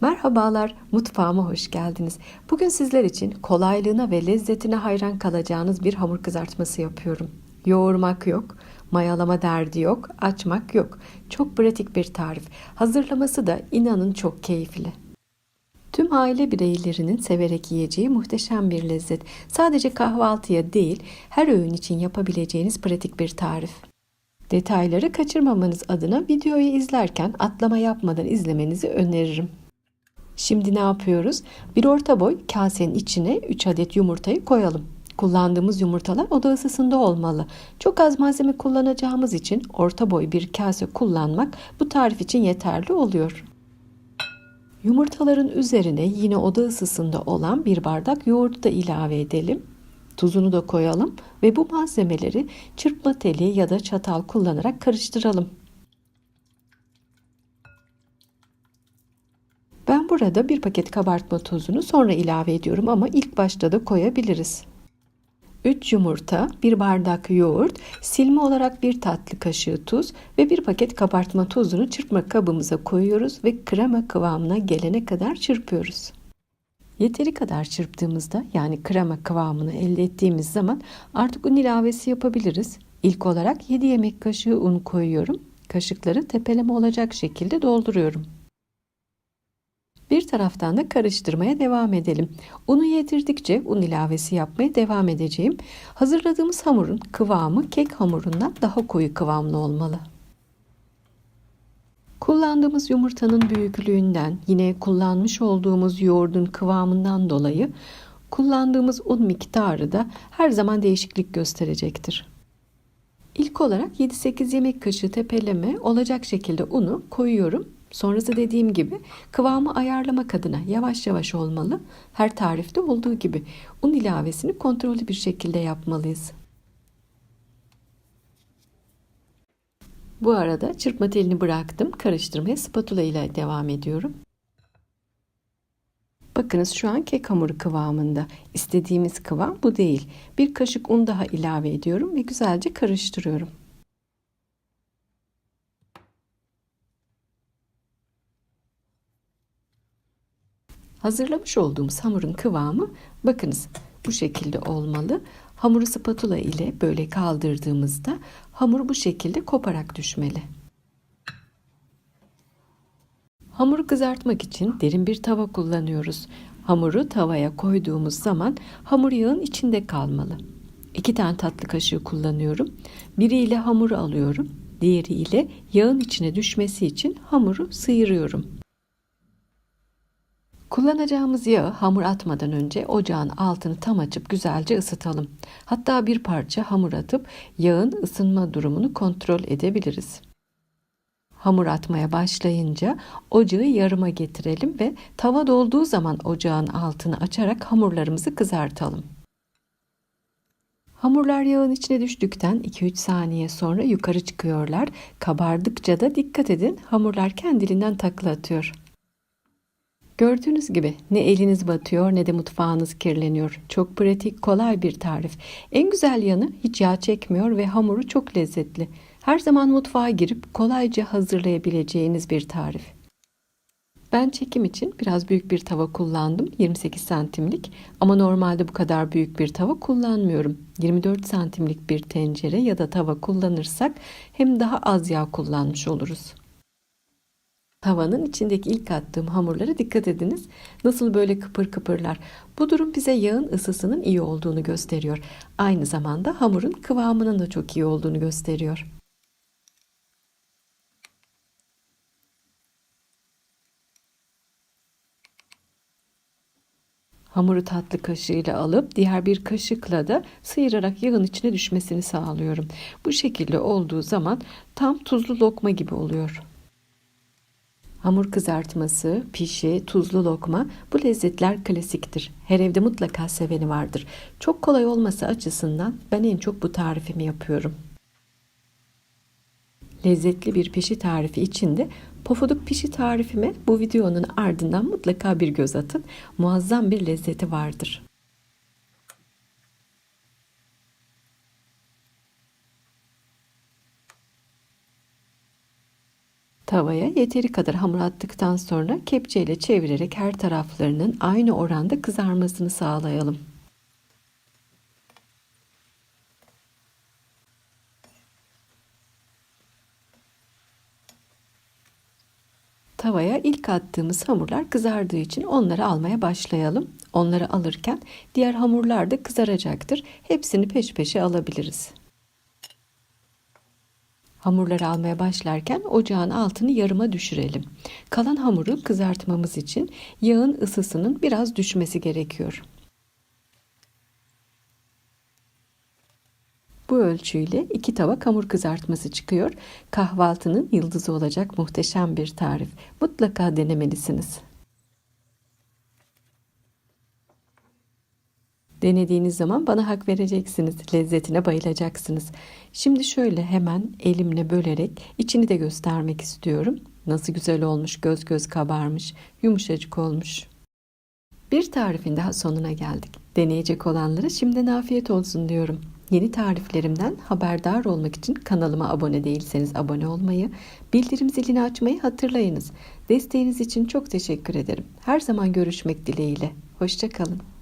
Merhabalar, mutfağıma hoş geldiniz. Bugün sizler için kolaylığına ve lezzetine hayran kalacağınız bir hamur kızartması yapıyorum. Yoğurmak yok, mayalama derdi yok, açmak yok. Çok pratik bir tarif. Hazırlaması da inanın çok keyifli. Tüm aile bireylerinin severek yiyeceği muhteşem bir lezzet. Sadece kahvaltıya değil, her öğün için yapabileceğiniz pratik bir tarif. Detayları kaçırmamanız adına videoyu izlerken atlama yapmadan izlemenizi öneririm. Şimdi ne yapıyoruz? Bir orta boy kasenin içine 3 adet yumurtayı koyalım. Kullandığımız yumurtalar oda ısısında olmalı. Çok az malzeme kullanacağımız için orta boy bir kase kullanmak bu tarif için yeterli oluyor. Yumurtaların üzerine yine oda ısısında olan bir bardak yoğurt da ilave edelim. Tuzunu da koyalım ve bu malzemeleri çırpma teli ya da çatal kullanarak karıştıralım. Ben burada bir paket kabartma tozunu sonra ilave ediyorum ama ilk başta da koyabiliriz. 3 yumurta, 1 bardak yoğurt, silme olarak 1 tatlı kaşığı tuz ve 1 paket kabartma tozunu çırpma kabımıza koyuyoruz ve krema kıvamına gelene kadar çırpıyoruz. Yeteri kadar çırptığımızda yani krema kıvamını elde ettiğimiz zaman artık un ilavesi yapabiliriz. İlk olarak 7 yemek kaşığı un koyuyorum. Kaşıkları tepeleme olacak şekilde dolduruyorum. Bir taraftan da karıştırmaya devam edelim. Unu yedirdikçe un ilavesi yapmaya devam edeceğim. Hazırladığımız hamurun kıvamı kek hamurundan daha koyu kıvamlı olmalı. Kullandığımız yumurtanın büyüklüğünden, yine kullanmış olduğumuz yoğurdun kıvamından dolayı kullandığımız un miktarı da her zaman değişiklik gösterecektir. İlk olarak 7-8 yemek kaşığı tepeleme olacak şekilde unu koyuyorum Sonrası dediğim gibi kıvamı ayarlamak adına yavaş yavaş olmalı. Her tarifte olduğu gibi un ilavesini kontrollü bir şekilde yapmalıyız. Bu arada çırpma telini bıraktım. Karıştırmaya spatula ile devam ediyorum. Bakınız şu an kek hamuru kıvamında. İstediğimiz kıvam bu değil. Bir kaşık un daha ilave ediyorum ve güzelce karıştırıyorum. Hazırlamış olduğumuz hamurun kıvamı bakınız bu şekilde olmalı. Hamuru spatula ile böyle kaldırdığımızda hamur bu şekilde koparak düşmeli. Hamuru kızartmak için derin bir tava kullanıyoruz. Hamuru tavaya koyduğumuz zaman hamur yağın içinde kalmalı. İki tane tatlı kaşığı kullanıyorum. Biriyle hamuru alıyorum. Diğeriyle yağın içine düşmesi için hamuru sıyırıyorum. Kullanacağımız yağı hamur atmadan önce ocağın altını tam açıp güzelce ısıtalım. Hatta bir parça hamur atıp yağın ısınma durumunu kontrol edebiliriz. Hamur atmaya başlayınca ocağı yarıma getirelim ve tava dolduğu zaman ocağın altını açarak hamurlarımızı kızartalım. Hamurlar yağın içine düştükten 2-3 saniye sonra yukarı çıkıyorlar. Kabardıkça da dikkat edin hamurlar kendiliğinden takla atıyor. Gördüğünüz gibi ne eliniz batıyor ne de mutfağınız kirleniyor. Çok pratik, kolay bir tarif. En güzel yanı hiç yağ çekmiyor ve hamuru çok lezzetli. Her zaman mutfağa girip kolayca hazırlayabileceğiniz bir tarif. Ben çekim için biraz büyük bir tava kullandım. 28 santimlik ama normalde bu kadar büyük bir tava kullanmıyorum. 24 santimlik bir tencere ya da tava kullanırsak hem daha az yağ kullanmış oluruz. Tavanın içindeki ilk attığım hamurlara dikkat ediniz. Nasıl böyle kıpır kıpırlar. Bu durum bize yağın ısısının iyi olduğunu gösteriyor. Aynı zamanda hamurun kıvamının da çok iyi olduğunu gösteriyor. Hamuru tatlı kaşığıyla alıp diğer bir kaşıkla da sıyırarak yağın içine düşmesini sağlıyorum. Bu şekilde olduğu zaman tam tuzlu lokma gibi oluyor. Hamur kızartması, pişi, tuzlu lokma bu lezzetler klasiktir. Her evde mutlaka seveni vardır. Çok kolay olması açısından ben en çok bu tarifimi yapıyorum. Lezzetli bir pişi tarifi için de pofuduk pişi tarifime bu videonun ardından mutlaka bir göz atın. Muazzam bir lezzeti vardır. Tavaya yeteri kadar hamur attıktan sonra kepçeyle çevirerek her taraflarının aynı oranda kızarmasını sağlayalım. Tavaya ilk attığımız hamurlar kızardığı için onları almaya başlayalım. Onları alırken diğer hamurlar da kızaracaktır. Hepsini peş peşe alabiliriz. Hamurları almaya başlarken ocağın altını yarıma düşürelim. Kalan hamuru kızartmamız için yağın ısısının biraz düşmesi gerekiyor. Bu ölçüyle iki tabak hamur kızartması çıkıyor. Kahvaltının yıldızı olacak muhteşem bir tarif. Mutlaka denemelisiniz. Denediğiniz zaman bana hak vereceksiniz. Lezzetine bayılacaksınız. Şimdi şöyle hemen elimle bölerek içini de göstermek istiyorum. Nasıl güzel olmuş, göz göz kabarmış, yumuşacık olmuş. Bir tarifin daha sonuna geldik. Deneyecek olanlara şimdiden afiyet olsun diyorum. Yeni tariflerimden haberdar olmak için kanalıma abone değilseniz abone olmayı, bildirim zilini açmayı hatırlayınız. Desteğiniz için çok teşekkür ederim. Her zaman görüşmek dileğiyle. Hoşçakalın.